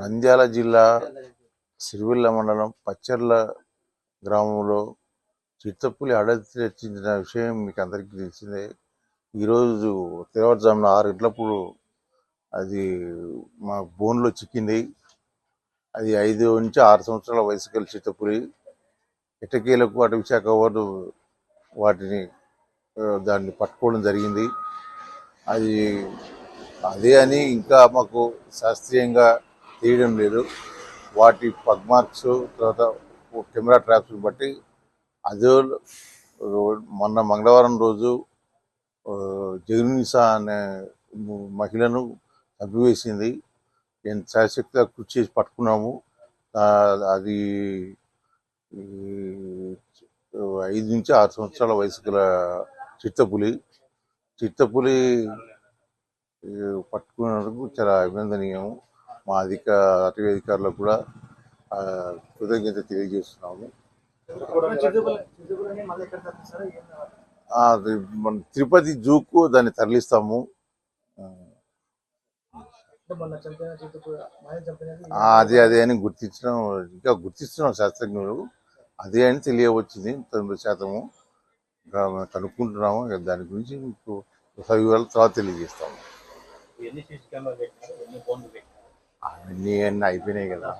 నంద్యాల జిల్లా సిరివిల్ల మండలం పచ్చర్ల గ్రామంలో చిత్తపులి అడవి తెచ్చిన విషయం మీకు అందరికీ తెలిసిందే. ఈరోజు తెల్లవారుజామున ఆరు గంటలప్పుడు అది మా బోన్లో చిక్కింది. అది ఐదు నుంచి ఆరు సంవత్సరాల వయసు గల చిత్తపులి. ఇటకీలకు అటవీ శాఖ వారు వాటిని దాన్ని పట్టుకోవడం జరిగింది. అది అదే అని ఇంకా మాకు శాస్త్రీయంగా తీయడం లేదు. వాటి పగ్ మార్క్స్ తర్వాత కెమెరా ట్రాప్స్ బట్టి అదే మొన్న మంగళవారం రోజు జగన్సా అనే మహిళను చంపివేసింది. నేను శాశక్తిగా కృషి చేసి పట్టుకున్నాము. అది ఐదు నుంచి ఆరు సంవత్సరాల వయసు గల చిత్తపులి. చిత్తపులి పట్టుకున్నందుకు చాలా అభినందనీయం. మా అధిక అటవీ అధికారులకు కూడా కృతజ్ఞత తెలియజేస్తున్నాము. మన తిరుపతి జూకు దాన్ని తరలిస్తాము. అదే అదే అని గుర్తించడం ఇంకా గుర్తిస్తున్నాం శాస్త్రజ్ఞులు. అదే అని తెలియవచ్చింది తొంభై శాతము. కనుక్కుంటున్నాము దాని గురించి మీకు సవివరాలు తర్వాత తెలియజేస్తాము. ఎన్ని సీసీ కెమెరాలు పెట్టినారు ఎన్ని ఫోన్లు పెట్టినారు. అవన్నీ అన్నీ అయిపోయినాయి కదా.